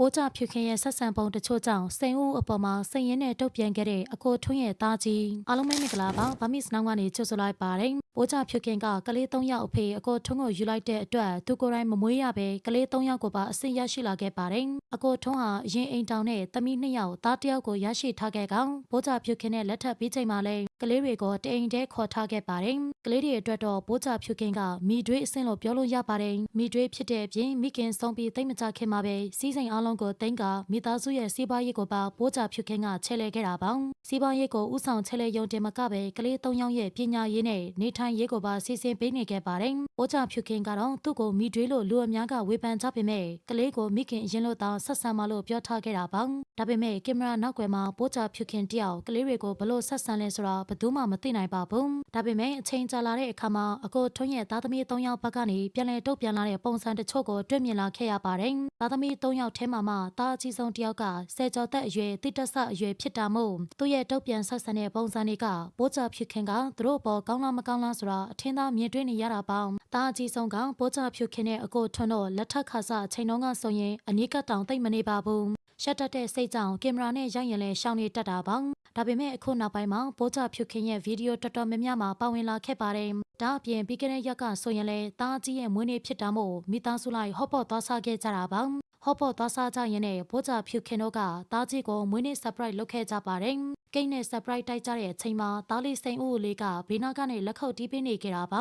ပိုးကြဖြူခင်ရဲ့ဆက်ဆံပုံတချို့ကြောင့်စိန်ဦးအပေါ်မှာစိန်ရင်းနဲ့တုတ်ပြန်ခဲ့တဲ့အကိုထွန်းရဲ့သားကြီးအားလုံးပဲမင်္ဂလာပါဗမစ်နောင်ကနေကြိုဆိုလိုက်ပါတယ်ပိုးကြဖြူခင်ကကလေး၃ယောက်အဖေအကိုထွန်းကိုယူလိုက်တဲ့အတွက်သူကိုယ်တိုင်မမွေးရပဲကလေး၃ယောက်ကိုပါအဆင့်ရရှိလာခဲ့ပါတယ်အကိုထွန်းဟာအရင်အိမ်တောင်နဲ့သမီး၂ယောက်သားတစ်ယောက်ကိုရရှိထားခဲ့ကောင်ပိုးကြဖြူခင်နဲ့လက်ထပ်ပြီးချိန်မှာလဲ ကလေးတွေကိုတအိမ်တည်းခေါ်ထားခဲ့ပါတယ်ကလေးတွေအတွက်တော့ပိုးကြဖြူခင်ကမိတွေးအဆင့်လို့ပြောလို့ရပါတယ်မိတွေးဖြစ်တဲ့အပြင်မိခင်ဆုံးပြီးတိတ်မကြခင်မှာပဲစီးစိမ်အားလုံးကိုတိမ့်ကမိသားစုရဲ့စီးပွားရေးကိုပါပိုးကြဖြူခင်ကချဲလဲခဲ့တာပါစီးပွားရေးကိုဥဆောင်ချဲလဲယုံတင်မကပဲကလေး၃ယောက်ရဲ့ပညာရေးနဲ့နေထိုင်ရေးကိုပါစီစဉ်ပေးနေခဲ့ပါတယ်ပိုးကြဖြူခင်ကတော့သူ့ကိုမိတွေးလို့လူအများကဝေဖန်ကြပေမဲ့ကလေးကိုမိခင်အရင်လို့တောင်ဆက်ဆံမလို့ပြောထားခဲ့တာပါ ဒါပေမဲ့ကင်မရာနောက်ွယ်မှာပိုးကြဖြူခင်တယောက်ကလေးတွေကိုဘလို့ဆက်ဆံလဲဆိုတာဘယ်သူမှမသိနိုင်ပါဘူးဒါပေမဲ့အချိန်ကြာလာတဲ့အခါမှာအကိုထွန်းရဲ့သားသမီး၃ယောက်ဘက်ကနေပြန်လည်တုတ်ပြန်လာတဲ့ပုံစံတချို့ကိုတွေ့မြင်လာခဲ့ရပါတယ်သားသမီး၃ယောက်ထဲမှာမှသားအကြီးဆုံးတယောက်ကဆယ်ကျော်သက်အရွယ်တိတက်ဆအရွယ်ဖြစ်တာမို့သူ့ရဲ့တုတ်ပြန်ဆက်ဆံတဲ့ပုံစံတွေကပိုးကြဖြူခင်ကသူတို့ဘောကောင်းလားမကောင်းလားဆိုတာအထင်သာမြင်တွေ့နေရတာပေါ့သားအကြီးဆုံးကပိုးကြဖြူခင်နဲ့အကိုထွန်းတို့လက်ထပ်ခါစအချိန်တုန်းကဆိုရင်အနီးကပ်တောင်သိမ့်မနေပါဘူး ရှက်တက်တဲ့စိတ်ကြောင့်ကင်မရာနဲ့ရိုက်ရင်လဲရှောင်းနေတတ်တာပေါ့ ဒါပေမဲ့အခုနောက်ပိုင်းမှာပိုးကြဖြူခင်ရဲ့ဗီဒီယိုတော်တော်များများမှာပါဝင်လာခဲ့ပါတယ်ဒါအပြင်ပြီးခဲ့တဲ့ရက်ကဆိုရင်လဲတားကြီးရဲ့မွေးနေ့ဖြစ်တာမို့မိသားစုလိုက်ဟော့ပေါ့သွားစားခဲ့ကြတာပါဟော့ပေါ့သွားစားကြရင်နဲ့ပိုးကြဖြူခင်တို့ကတားကြီးကိုမွေးနေ့ surprise လုပ်ခဲ့ကြပါတယ်ကိန်းနဲ့ surprise တိုက်ကြတဲ့အချိန်မှာတားလေးစိန်ဦးလေးကဘေးနားကနေလက်ခုပ်တီးပေးနေကြတာပါ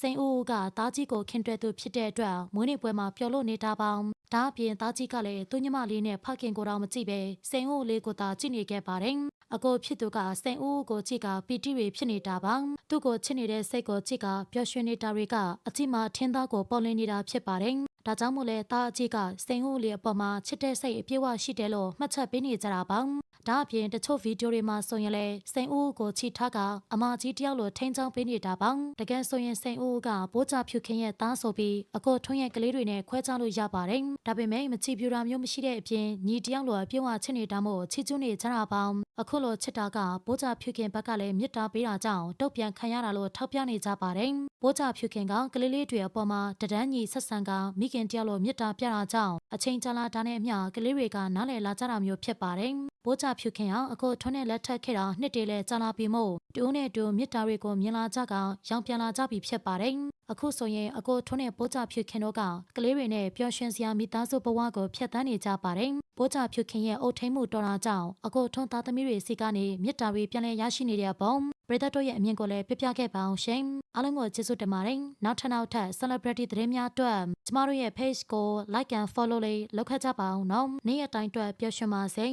စိန်ဦးကတားကြီးကိုခင်တွဲသူဖြစ်တဲ့အတွက်မွေးနေ့ပွဲမှာပျော်လို့နေတာပါဒါအပြင်တားကြီးကလည်းသူညမလေးနဲ့ဖခင်ကိုတော့မကြည့်ပဲစိန်ဦးလေးကိုသာကြည့်နေခဲ့ပါတယ် အကိုဖြစ်သူကစိန်ဦးကိုကြည့်ကပီတိတွေဖြစ်နေတာပါသူ့ကိုချစ်နေတဲ့စိတ်ကိုကြည့်ကပျော်ရွှင်နေတာတွေကအကြည့်မှထင်းသားကိုပေါ်လင်းနေတာဖြစ်ပါတယ် ဒါကြောင့်မို့လဲတာအကြီးကစိန်ဦးလေးအပေါ်မှာချစ်တဲ့စိတ်အပြည့်အဝရှိတယ်လို့မှတ်ချက်ပေးနေကြတာပါဒါအပြင်တချို့ဗီဒီယိုတွေမှာဆိုရင်လည်းစိန်ဦးကိုချီထားကအမကြီးတယောက်လိုထိန်းချောင်းပေးနေတာပါတကယ်ဆိုရင်စိန်ဦးကပိုးကြဖြူခင်းရဲ့သားဆိုပြီးအကိုထွန်းရဲ့ကလေးတွေနဲ့ခွဲခြားလို့ရပါတယ်ဒါပေမဲ့မချီပြူတာမျိုးမရှိတဲ့အပြင်ညီတယောက်လိုအပြည့်အဝချစ်နေတာမို့ချီကျူးနေကြတာပါအခုလိုချစ်တာကပိုးကြဖြူခင်ဘက်ကလည်းမြစ်တာပေးတာကြောင့်တုတ်ပြန်ခံရတာလို့ထောက်ပြနေကြပါတယ်ပိုးကြဖြူခင်ကကလေးလေးတွေအပေါ်မှာတဒန်းညီဆက်ဆံကမိခင်တယောက်လိုမြစ်တာပြတာကြောင့်အချိန်ကြာလာတာနဲ့အမျှကလေးတွေကနားလည်လာကြတာမျိုးဖြစ်ပါတယ်ပိုးကြဖြူခင်ဟာအခုထွန်းနဲ့လက်ထပ်ခဲ့တာနှစ်တည်းလဲကြာလာပြီမို့တူနဲ့တူမြစ်တာတွေကိုမြင်လာကြကရောင်ပြန်လာကြပြီဖြစ်ပါတယ်အခုဆိုရင်အကိုထွန်းနဲ့ပိုးကြဖြူခင်တို့ကကလေးတွေနဲ့ပျော်ရွှင်စရာမိသားစုဘဝကိုဖျက်ဆီးနေကြပါတယ်ပိုးကြဖြူခင်ရဲ့အုတ်ထိန်မှုတော်တာကြောင့်အကိုထွန်းသားသမီးတွေစီကနေမြစ်တာတွေပြန်လည်ရရှိနေတဲ့ပုံ ပရိသတ်တို့ရဲ့အမြင်ကိုလည်းပြပြခဲ့ပါအောင်ရှင်အားလုံးကိုကျေးဇူးတင်ပါတယ်နောက်ထပ်နောက်ထပ် celebrity သတင်းများအတွက်ကျမတို့ရဲ့ page ကို like and follow လေးလုပ်ခဲ့ကြပါအောင်နော်နေ့ရက်တိုင်းအတွက်ပျော်ရွှင်ပါစေ